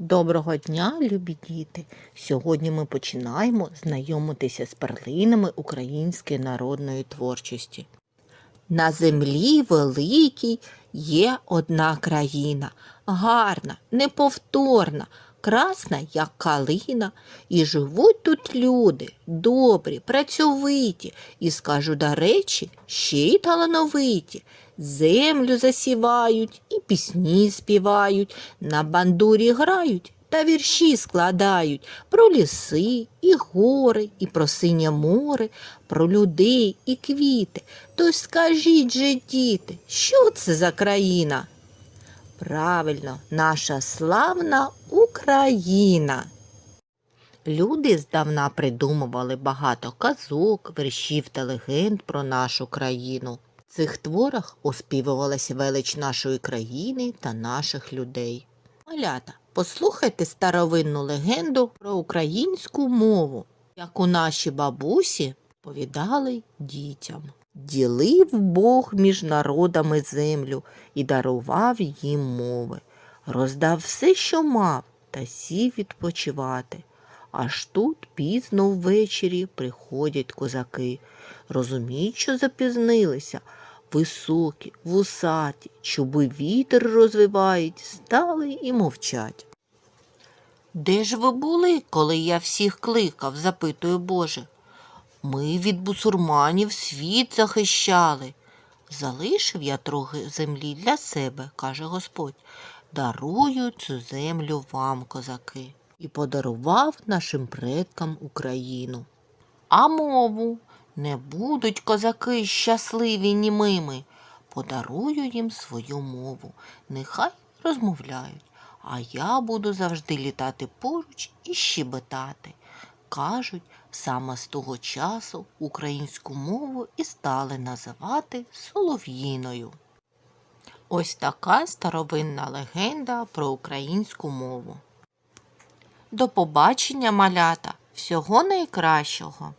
Доброго дня, любі діти! Сьогодні ми починаємо знайомитися з перлинами української народної творчості. На землі великій є одна країна, гарна, неповторна, красна, як калина, і живуть тут люди, добрі, працьовиті, і скажу до речі, ще й талановиті. Землю засівають і пісні співають, на бандурі грають та вірші складають про ліси, і гори, і про синє море, про людей і квіти. Тож скажіть же, діти, що це за країна? Правильно, наша славна Україна. Люди здавна придумували багато казок, вершів та легенд про нашу країну. В цих творах оспівувалася велич нашої країни та наших людей. Малята, послухайте старовинну легенду про українську мову, яку наші бабусі повідали дітям. Ділив Бог між народами землю і дарував їм мови, роздав все, що мав, та сів відпочивати. Аж тут пізно ввечері приходять козаки. Розуміють, що запізнилися. Високі, вусаті, чуби вітер розвивають, стали і мовчать. Де ж ви були, коли я всіх кликав, запитує Боже. Ми від бусурманів світ захищали. Залишив я трохи землі для себе, каже Господь. Дарую цю землю вам, козаки, і подарував нашим предкам Україну. А мову не будуть козаки щасливі німими. Подарую їм свою мову, нехай розмовляють, а я буду завжди літати поруч і щебетати. Кажуть, саме з того часу українську мову і стали називати солов'їною. Ось така старовинна легенда про українську мову. До побачення, малята! Всього найкращого!